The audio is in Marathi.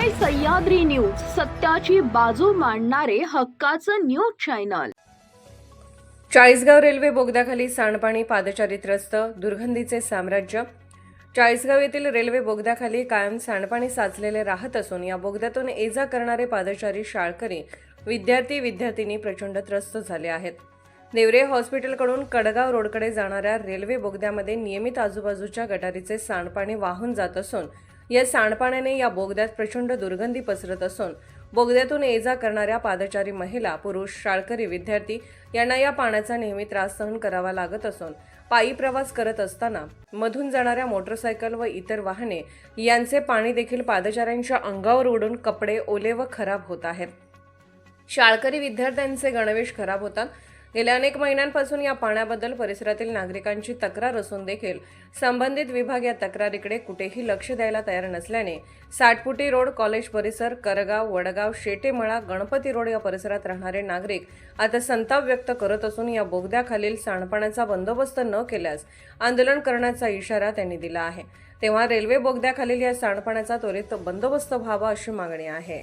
सह्याद्री न्यूज सत्ताची बाजू मांडणारे हक्काचं न्यूज चॅनल चाळीसगाव रेल्वे बोगद्याखाली सांडपाणी पादचारी त्रस्त दुर्गंधीचे साम्राज्य. चाळीसगाव येथील रेल्वे बोगद्याखाली कायम सांडपाणी साचलेले राहत असून या बोगद्यातून ये जा करणारे पादचारी शाळकरी विद्यार्थी विद्यार्थिनी प्रचंड त्रस्त झाले आहेत. नेवरे हॉस्पिटलकडून कडगाव रोडकडे जाणाऱ्या रेल्वे बोगद्यामध्ये नियमित आजूबाजूच्या गटारीचे सांडपाणी वाहून जात असून या सांडपाण्याने या बोगद्यात प्रचंड दुर्गंधी पसरत असून बोगद्यातून ये जा करणाऱ्या पादचारी महिला पुरुष शाळकरी विद्यार्थी यांना या पाण्याचा नेहमी त्रास सहन करावा लागत असून पायी प्रवास करत असताना मधून जाणाऱ्या मोटरसायकल व इतर वाहने यांचे पाणी देखील पादचाऱ्यांच्या अंगावर उडून कपडे ओले व खराब होत आहेत. शाळकरी विद्यार्थ्यांचे गणवेश खराब होतात. गेल्या अनेक महिन्यांपासून या पाण्याबद्दल परिसरातील नागरिकांची तक्रार असून देखील संबंधित विभाग या तक्रारीकडे कुठेही लक्ष द्यायला तयार नसल्याने साठपुटी रोड कॉलेज परिसर करगाव वडगाव शेटेमळा गणपती रोड या परिसरात राहणारे नागरिक आता संताप व्यक्त करत असून या बोगद्याखालील सांडपाण्याचा बंदोबस्त न केल्यास आंदोलन करण्याचा इशारा त्यांनी दिला आहे. तेव्हा रेल्वे बोगद्याखालील या सांडपाण्याचा त्वरित बंदोबस्त व्हावा अशी मागणी आहे.